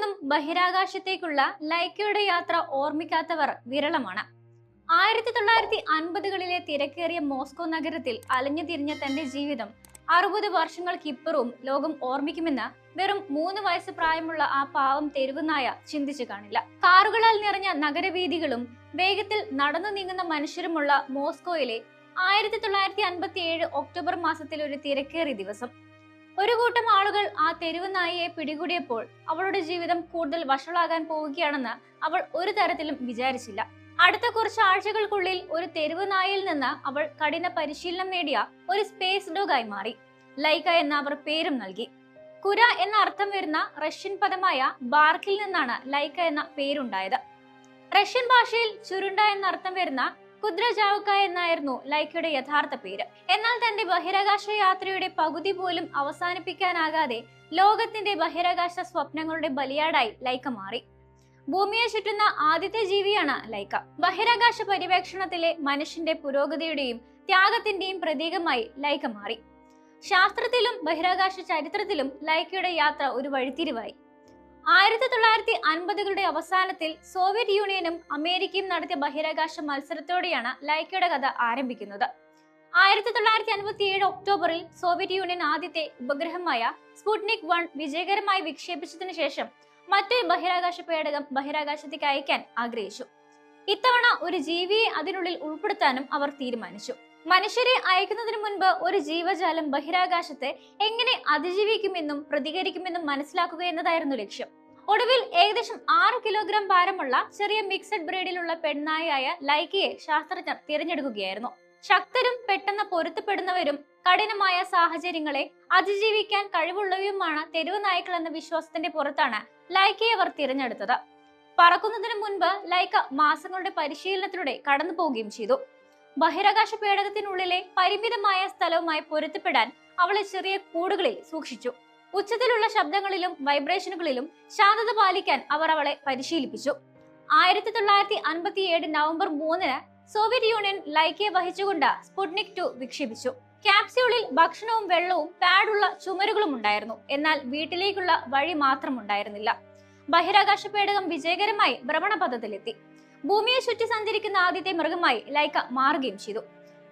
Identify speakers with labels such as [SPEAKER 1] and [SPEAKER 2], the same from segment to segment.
[SPEAKER 1] നിന്നും ബഹിരാകാശത്തേക്കുള്ള ലൈക്കയുടെ യാത്ര ഓർമ്മിക്കാത്തവർ വിരളമാണ്. ആയിരത്തി തൊള്ളായിരത്തി അൻപതുകളിലെ തിരക്കേറിയ മോസ്കോ നഗരത്തിൽ അലഞ്ഞു തിരിഞ്ഞ തന്റെ ജീവിതം അറുപത് വർഷങ്ങൾക്കിപ്പുറവും ലോകം ഓർമ്മിക്കുമെന്ന് വെറും മൂന്ന് വയസ്സ് പ്രായമുള്ള ആ പാവം തെരുവുനായ ചിന്തിച്ചു കാണില്ല. കാറുകളാൽ നിറഞ്ഞ നഗരവീഥികളും വേഗത്തിൽ നടന്നു നീങ്ങുന്ന മനുഷ്യരുമുള്ള മോസ്കോയിലെ ആയിരത്തി തൊള്ളായിരത്തി അൻപത്തി ഏഴ് ഒക്ടോബർ മാസത്തിൽ ഒരു തിരക്കേറിയ ദിവസം. ഒരു കൂട്ടം ആളുകൾ ആ തെരുവ് നായിയെ പിടികൂടിയപ്പോൾ അവളുടെ ജീവിതം കൂടുതൽ വഷളാകാൻ പോവുകയാണെന്ന് അവൾ ഒരു തരത്തിലും വിചാരിച്ചില്ല. അടുത്ത കുറച്ച് ആഴ്ചകൾക്കുള്ളിൽ ഒരു തെരുവ് നായിൽ നിന്ന് അവൾ കഠിന പരിശീലനം നേടിയ ഒരു സ്പേസ് ഡോഗായി മാറി. ലൈക്ക എന്ന അവർ പേരും നൽകി. കുര എന്ന അർത്ഥം വരുന്ന റഷ്യൻ പദമായ ബാർക്കിൽ നിന്നാണ് ലൈക്ക എന്ന പേരുണ്ടായത്. റഷ്യൻ ഭാഷയിൽ ചുരുണ്ട എന്ന അർത്ഥം വരുന്ന കുദ്രജാവുക്ക എന്നായിരുന്നു ലൈക്കയുടെ യഥാർത്ഥ പേര്. എന്നാൽ തന്റെ ബഹിരാകാശ യാത്രയുടെ പകുതി പോലും അവസാനിപ്പിക്കാനാകാതെ ലോകത്തിന്റെ ബഹിരാകാശ സ്വപ്നങ്ങളുടെ ബലിയാടായി ലൈക്ക മാറി. ഭൂമിയെ ചുറ്റുന്ന ആദ്യത്തെ ജീവിയാണ് ലൈക്ക. ബഹിരാകാശ പര്യവേക്ഷണത്തിലെ മനുഷ്യന്റെ പുരോഗതിയുടെയും ത്യാഗത്തിന്റെയും പ്രതീകമായി ലൈക്ക മാറി. ശാസ്ത്രത്തിലും ബഹിരാകാശ ചരിത്രത്തിലും ലൈക്കയുടെ യാത്ര ഒരു വഴിത്തിരിവായി. ആയിരത്തി തൊള്ളായിരത്തി അൻപതുകളുടെ അവസാനത്തിൽ സോവിയറ്റ് യൂണിയനും അമേരിക്കയും നടത്തിയ ബഹിരാകാശ മത്സരത്തോടെയാണ് ലൈക്കയുടെ കഥ ആരംഭിക്കുന്നത്. ആയിരത്തി തൊള്ളായിരത്തി അൻപത്തി ഏഴ് ഒക്ടോബറിൽ സോവിയറ്റ് യൂണിയൻ ആദ്യത്തെ ഉപഗ്രഹമായ സ്പുട്നിക് വൺ വിജയകരമായി വിക്ഷേപിച്ചതിനു ശേഷം മറ്റൊരു ബഹിരാകാശ പേടകം ബഹിരാകാശത്തേക്ക് അയക്കാൻ ആഗ്രഹിച്ചു. ഇത്തവണ ഒരു ജീവിയെ അതിനുള്ളിൽ ഉൾപ്പെടുത്താനും അവർ തീരുമാനിച്ചു. മനുഷ്യരെ അയക്കുന്നതിന് മുൻപ് ഒരു ജീവജാലം ബഹിരാകാശത്തെ എങ്ങനെ അതിജീവിക്കുമെന്നും പ്രതികരിക്കുമെന്നും മനസ്സിലാക്കുക എന്നതായിരുന്നു ലക്ഷ്യം. ഒടുവിൽ ഏകദേശം ആറ് കിലോഗ്രാം ഭാരമുള്ള ചെറിയ മിക്സഡ് ബ്രീഡിലുള്ള പെണ്ണായായ ലൈക്കയെ ശാസ്ത്രജ്ഞർ തിരഞ്ഞെടുക്കുകയായിരുന്നു. ശക്തരും പെട്ടെന്ന് പൊരുത്തപ്പെടുന്നവരും കഠിനമായ സാഹചര്യങ്ങളെ അതിജീവിക്കാൻ കഴിവുള്ളവയുമാണ് തെരുവ് നായ്ക്കൾ എന്ന വിശ്വാസത്തിന്റെ പുറത്താണ് ലൈക്കയെ അവർ തിരഞ്ഞെടുത്തത്. പറക്കുന്നതിന് മുൻപ് ലൈക്ക മാസങ്ങളുടെ പരിശീലനത്തിലൂടെ കടന്നു പോവുകയും ചെയ്തു. ബഹിരാകാശ പേടകത്തിനുള്ളിലെ പരിമിതമായ സ്ഥലവുമായി പൊരുത്തപ്പെടാൻ അവളെ ചെറിയ കൂടുകളിൽ സൂക്ഷിച്ചു. ഉച്ചത്തിലുള്ള ശബ്ദങ്ങളിലും വൈബ്രേഷനുകളിലും ശാന്തത പാലിക്കാൻ അവർ അവളെ പരിശീലിപ്പിച്ചു. ആയിരത്തി തൊള്ളായിരത്തി അൻപത്തി ഏഴ് നവംബർ മൂന്നിന് സോവിയറ്റ് യൂണിയൻ ലൈക്കയെ വഹിച്ചുകൊണ്ട് സ്പുട്നിക് ടു വിക്ഷേപിച്ചു. ക്യാപ്സ്യൂളിൽ ഭക്ഷണവും വെള്ളവും പാഡുള്ള ചുമരുകളും ഉണ്ടായിരുന്നു എന്നാൽ വീട്ടിലേക്കുള്ള വഴി മാത്രം ഉണ്ടായിരുന്നില്ല ബഹിരാകാശ പേടകം വിജയകരമായി ഭ്രമണപഥത്തിലെത്തി. ഭൂമിയെ ചുറ്റി സഞ്ചരിക്കുന്ന ആദ്യത്തെ മൃഗമായി ലൈക്ക മാറുകയും ചെയ്തു.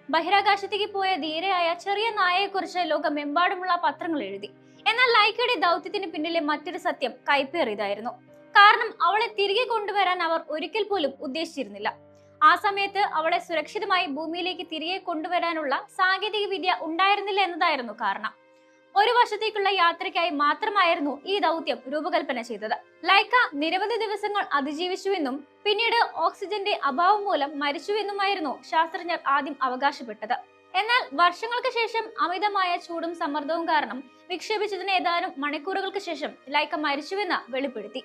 [SPEAKER 1] ബഹിരാകാശത്തേക്ക് പോയ ധീരയായ ചെറിയ നായയെക്കുറിച്ച് ലോകമെമ്പാടുമുള്ള പത്രങ്ങൾ എഴുതി. എന്നാൽ ലൈക്കയുടെ ദൗത്യത്തിന് പിന്നിലെ മറ്റൊരു സത്യം കൈപ്പേറിയതായിരുന്നു. കാരണം അവളെ തിരികെ കൊണ്ടുവരാൻ അവർ ഒരിക്കൽ പോലും ഉദ്ദേശിച്ചിരുന്നില്ല. ആ സമയത്ത് അവളെ സുരക്ഷിതമായി ഭൂമിയിലേക്ക് തിരികെ കൊണ്ടുവരാനുള്ള സാങ്കേതിക വിദ്യ ഉണ്ടായിരുന്നില്ല എന്നതായിരുന്നു കാരണം. ഒരു വർഷത്തേക്കുള്ള യാത്രയ്ക്കായി മാത്രമായിരുന്നു ഈ ദൗത്യം രൂപകൽപ്പന ചെയ്തത്. ലൈക്ക നിരവധി ദിവസങ്ങൾ അതിജീവിച്ചുവെന്നും പിന്നീട് ഓക്സിജന്റെ അഭാവം മൂലം മരിച്ചുവെന്നുമായിരുന്നു ശാസ്ത്രജ്ഞർ ആദ്യം അവകാശപ്പെട്ടത്. എന്നാൽ വർഷങ്ങൾക്ക് ശേഷം അമിതമായ ചൂടും സമ്മർദ്ദവും കാരണം വിക്ഷേപിച്ചതിന് ഏതാനും മണിക്കൂറുകൾക്ക് ശേഷം ലൈക്ക മരിച്ചുവെന്ന് വെളിപ്പെടുത്തി.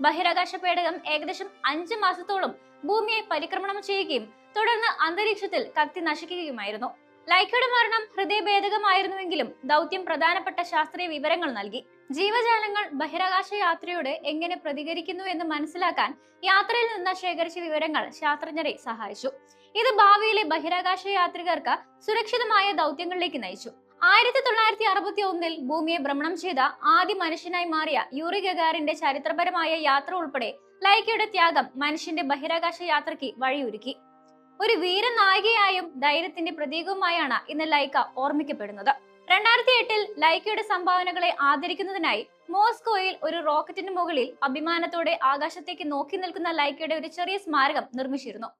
[SPEAKER 1] ബഹിരാകാശ പേടകം ഏകദേശം അഞ്ച് മാസത്തോളം ഭൂമിയെ പരിക്രമണം ചെയ്യുകയും തുടർന്ന് അന്തരീക്ഷത്തിൽ കത്തി നശിക്കുകയുമായിരുന്നു. ലൈക്കയുടെ മരണം ഹൃദയഭേദകമായിരുന്നുവെങ്കിലും ദൗത്യം പ്രധാനപ്പെട്ട ശാസ്ത്രീയ വിവരങ്ങൾ നൽകി. ജീവജാലങ്ങൾ ബഹിരാകാശ യാത്രയോട് എങ്ങനെ പ്രതികരിക്കുന്നു എന്ന് മനസ്സിലാക്കാൻ യാത്രയിൽ നിന്ന് ശേഖരിച്ച വിവരങ്ങൾ ശാസ്ത്രജ്ഞരെ സഹായിച്ചു. ഇത് ഭാവിയിലെ ബഹിരാകാശ യാത്രികർക്ക് സുരക്ഷിതമായ ദൗത്യങ്ങളിലേക്ക് നയിച്ചു. ആയിരത്തി തൊള്ളായിരത്തി അറുപത്തി ഒന്നിൽ ഭൂമിയെ ഭ്രമണം ചെയ്ത ആദ്യ മനുഷ്യനായി മാറിയ യൂറി ഗഗാറിന്റെ ചരിത്രപരമായ യാത്ര ഉൾപ്പെടെ ലൈക്കയുടെ ത്യാഗം മനുഷ്യന്റെ ബഹിരാകാശ യാത്രയ്ക്ക് വഴിയൊരുക്കി. ഒരു വീരനായികയായും ധൈര്യത്തിന്റെ പ്രതീകവുമായാണ് ഇന്ന് ലൈക്ക ഓർമ്മിക്കപ്പെടുന്നത്. രണ്ടായിരത്തി എട്ടിൽ ലൈക്കയുടെ സംഭാവനകളെ ആദരിക്കുന്നതിനായി മോസ്കോയിൽ ഒരു റോക്കറ്റിന് മുകളിൽ അഭിമാനത്തോടെ ആകാശത്തേക്ക് നോക്കി നിൽക്കുന്ന ലൈക്കയുടെ ഒരു ചെറിയ സ്മാരകം നിർമ്മിച്ചിരുന്നു.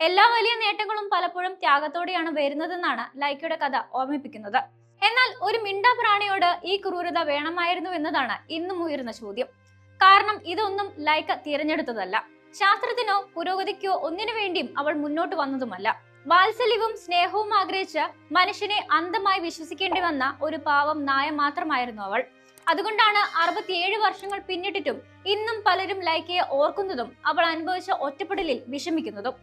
[SPEAKER 1] എല്ലാ വലിയ നേട്ടങ്ങളും പലപ്പോഴും ത്യാഗത്തോടെയാണ് വരുന്നതെന്നാണ് ലൈക്കയുടെ കഥ ഓർമ്മിപ്പിക്കുന്നത്. എന്നാൽ ഒരു മിണ്ട പ്രാണിയോട് ഈ ക്രൂരത വേണമായിരുന്നു എന്നതാണ് ഇന്നും ഉയരുന്ന ചോദ്യം. കാരണം ഇതൊന്നും ലൈക്ക തിരഞ്ഞെടുത്തതല്ല. ശാസ്ത്രത്തിനോ പുരോഗതിക്കോ ഒന്നിനു വേണ്ടിയും അവൾ മുന്നോട്ട് വന്നതുമല്ല. വാത്സല്യവും സ്നേഹവും ആഗ്രഹിച്ച് മനുഷ്യനെ അന്ധമായി വിശ്വസിക്കേണ്ടി വന്ന ഒരു പാവം നായ മാത്രമായിരുന്നു അവൾ. അതുകൊണ്ടാണ് അറുപത്തിയേഴ് വർഷങ്ങൾ പിന്നിട്ടിട്ടും ഇന്നും പലരും ലൈക്കയെ ഓർക്കുന്നതും അവൾ അനുഭവിച്ച ഒറ്റപ്പെടലിൽ വിഷമിക്കുന്നതും.